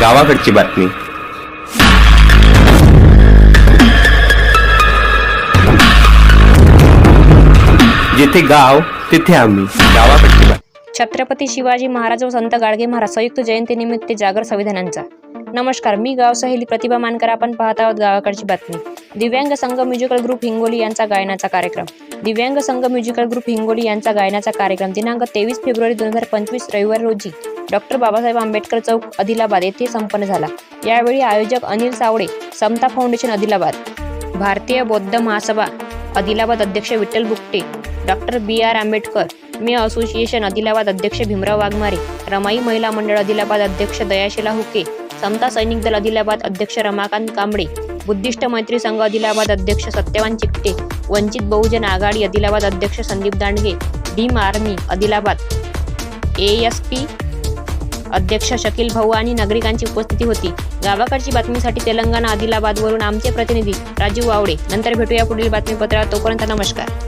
गावाकडची बातमी. जिथे गाव तिथे आम्ही. गावाकडची बातमी. छत्रपती शिवाजी महाराज व संत गाडगे महाराज संयुक्त जयंतीनिमित्त जागर संविधानांचा. नमस्कार मी गाव सहेली प्रतिभा मानकर. आपण पाहत आहोत गावाकडची बातमी. दिव्यांग संघ म्युझिकल ग्रुप हिंगोली यांचा गायनाचा कार्यक्रम. दिव्यांग संघ म्युझिकल ग्रुप हिंगोली यांचा गायनाचा कार्यक्रम दिनांक तेवीस फेब्रुवारी दोन हजार पंचवीस रविवार रोजी. डॉक्टर बाबासाहेब आंबेडकर चौक आदिलाबाद येथे संपन्न झाला. यावेळी आयोजक अनिल सावळे समता फाउंडेशन आदिलाबाद. भारतीय बौद्ध महासभा आदिलाबाद अध्यक्ष Vitthal Bukte doctor B R Ambedkar मे असोसिएशन आदिलाबाद अध्यक्ष भीमराव वाघमारे रमाई महिला मंडळ आदिलाबाद अध्यक्ष दयाशिला हुके समता सैनिक दल आदिलाबाद अध्यक्ष रमाकांत कांबळे बुद्धिस्ट मैत्री संघ आदिलाबाद अध्यक्ष सत्यवान चिकटे वंचित बहुजन आघाडी आदिलाबाद अध्यक्ष Sandeep Dandge Bhim army Adilabad. A S P अध्यक्ष शकील भाऊ आणि नागरिकांची उपस्थिती होती. गावाकडची बातमीसाठी तेलंगणा आदिलाबादवरून आमचे प्रतिनिधी राजीव वावडे. नंतर भेटूया पुढील बातमीपत्रात. तोपर्यंत नमस्कार.